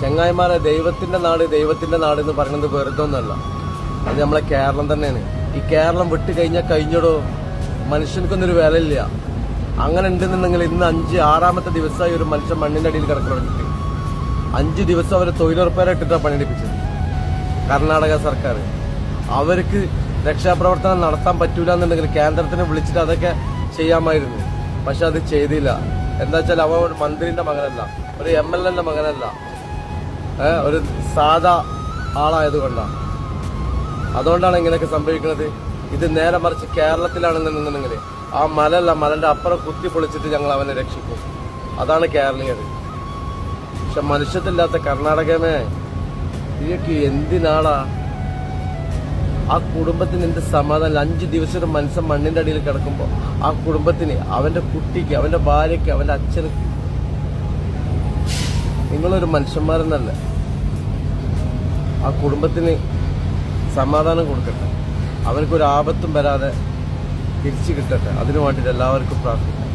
ചെങ്ങായിമാരെ ദൈവത്തിന്റെ നാട് ദൈവത്തിന്റെ നാട് എന്ന് പറയുന്നത് വെറുതെ ഒന്നല്ല. അത് നമ്മളെ കേരളം തന്നെയാണ്. ഈ കേരളം വിട്ട് കഴിഞ്ഞാൽ കഴിഞ്ഞടോ മനുഷ്യനക്കൊന്നൊരു വിലയില്ല. അങ്ങനെ ഉണ്ടെന്നുണ്ടെങ്കിൽ ഇന്ന് അഞ്ച് ആറാമത്തെ ദിവസമായി ഒരു മനുഷ്യൻ മണ്ണിന്റെ അടിയിൽ കിടക്കുന്നുണ്ട് അഞ്ച് ദിവസം അവർ തൊഴിലുറപ്പേരെ ഇട്ടിട്ടാണ് പണിയെടുപ്പിച്ചത്. കർണാടക സർക്കാർ. അവർക്ക് രക്ഷാപ്രവർത്തനം നടത്താൻ പറ്റൂല എന്നുണ്ടെങ്കിൽ കേന്ദ്രത്തിനെ വിളിച്ചിട്ട് അതൊക്കെ ചെയ്യാമായിരുന്നു. പക്ഷെ അത് ചെയ്തില്ല. എന്താ വെച്ചാൽ അവ മന്ത്രിന്റെ മകനല്ല. ഒരു എം എൽ എന്റെ മകനല്ല. ഒരു സാധാ ആളായതുകൊണ്ടാണ് അതുകൊണ്ടാണ് ഇങ്ങനെയൊക്കെ സംഭവിക്കുന്നത്. ഇത് നേരെ മറിച്ച് കേരളത്തിലാണെന്നുണ്ടെങ്കിൽ ആ മലല്ല മലന്റെ അപ്പുറം കുത്തി പൊളിച്ചിട്ട് ഞങ്ങൾ അവനെ രക്ഷിക്കും. അതാണ് കേരളീയർ പക്ഷെ മനുഷ്യത്തില്ലാത്ത കർണാടകമേ ഇതൊക്കെ എന്തിനാടാ? ആ കുടുംബത്തിന് എന്ത് സമാധാനം? അഞ്ച് ദിവസം ഒരു മനുഷ്യൻ മണ്ണിന്റെ അടിയിൽ കിടക്കുമ്പോൾ ആ കുടുംബത്തിന് അവന്റെ കുട്ടിക്ക് അവന്റെ ഭാര്യയ്ക്ക് അവന്റെ അച്ഛന് നിങ്ങളൊരു മനുഷ്യന്മാരെന്നല്ല. ആ കുടുംബത്തിന് സമാധാനം കൊടുക്കട്ടെ. അവർക്കൊരു ആപത്തും വരാതെ തിരിച്ചു കിട്ടട്ടെ. അതിനു വേണ്ടിയിട്ട് എല്ലാവർക്കും പ്രാർത്ഥിക്കാം.